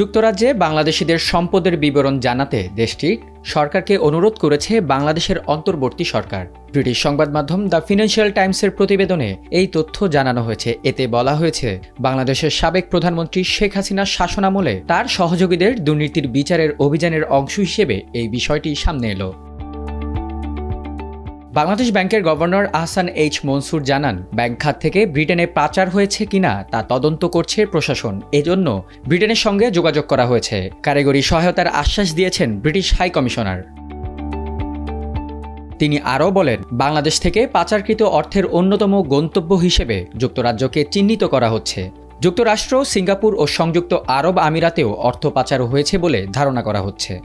যুক্তরাজ্যে বাংলাদেশিদের সম্পদের বিবরণ জানাতে দেশটি সরকারকে অনুরোধ করেছে বাংলাদেশের অন্তর্বর্তী সরকার। ব্রিটিশ সংবাদ মাধ্যম দ্য ফিনান্সিয়াল টাইমসের প্রতিবেদনে এই তথ্য জানানো হয়েছে। এতে বলা হয়েছে, বাংলাদেশের সাবেক প্রধানমন্ত্রী শেখ হাসিনার শাসনামলে তার সহযোগীদের দুর্নীতির বিচারের অভিযানের অংশ হিসেবে এই বিষয়টি সামনে এলো। বাংলাদেশ ব্যাংকের গভর্নর আহসান এইচ মনসুর জানান, ব্যাংক খাত থেকে ব্রিটেনে পাচার হয়েছে কিনা তা তদন্ত করছে প্রশাসন। এজন্য ব্রিটেনের সঙ্গে যোগাযোগ করা হয়েছে। কারিগরি সহায়তার আশ্বাস দিয়েছেন ব্রিটিশ হাই কমিশনার। তিনি আরও বলেন, বাংলাদেশ থেকে পাচারকৃত অর্থের অন্যতম গন্তব্য হিসেবে যুক্তরাজ্যকে চিহ্নিত করা হচ্ছে। যুক্তরাষ্ট্র, সিঙ্গাপুর ও সংযুক্ত আরব আমিরাতেও অর্থ পাচার হয়েছে বলে ধারণা করা হচ্ছে।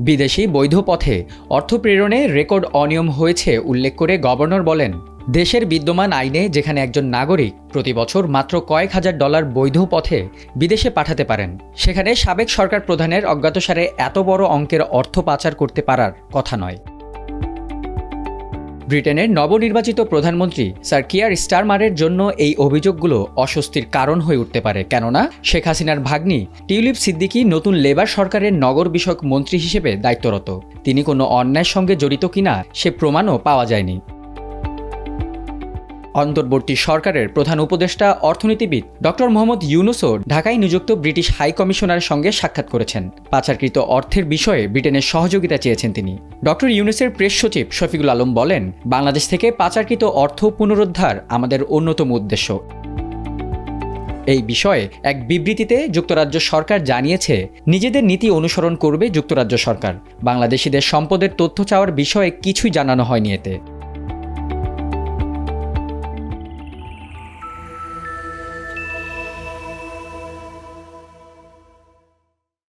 বিদেশি বৈধ পথে অর্থ প্রেরণে রেকর্ড অনিয়ম হয়েছে উল্লেখ করে গভর্নর বলেন, দেশের বিদ্যমান আইনে যেখানে একজন নাগরিক প্রতি বছর মাত্র কয়েক হাজার ডলার বৈধ পথে বিদেশে পাঠাতে পারেন, সেখানে সাবেক সরকার প্রধানের অজ্ঞাতসারে এত বড় অঙ্কের অর্থ পাচার করতে পারার কথা নয়। ব্রিটেনের নবনির্বাচিত প্রধানমন্ত্রী স্যার কিয়ার স্টারমারের জন্য এই অভিযোগগুলো অস্বস্তির কারণ হয়ে উঠতে পারে। কেননা, শেখ হাসিনার ভাগ্নি টিউলিপ সিদ্দিকী নতুন লেবার সরকারের নগর বিষয়ক মন্ত্রী হিসেবে দায়িত্বরত। তিনি কোনো অন্যায়ের সঙ্গে জড়িত কিনা সে প্রমাণও পাওয়া যায়নি। অন্তর্বর্তী সরকারের প্রধান উপদেষ্টা অর্থনীতিবিদ ডক্টর মোহাম্মদ ইউনুসও ঢাকায় নিযুক্ত ব্রিটিশ হাই কমিশনারের সঙ্গে সাক্ষাৎ করেছেন। পাচারকৃত অর্থের বিষয়ে ব্রিটেনের সহযোগিতা চেয়েছেন তিনি। ডক্টর ইউনুসের প্রেস সচিব শফিকুল আলম বলেন, বাংলাদেশ থেকে পাচারকৃত অর্থ পুনরুদ্ধার আমাদের অন্যতম উদ্দেশ্য। এই বিষয়ে এক বিবৃতিতে যুক্তরাজ্য সরকার জানিয়েছে, নিজেদের নীতি অনুসরণ করবে যুক্তরাজ্য সরকার। বাংলাদেশিদের সম্পদের তথ্য চাওয়ার বিষয়ে কিছুই জানানো হয়নি এতে।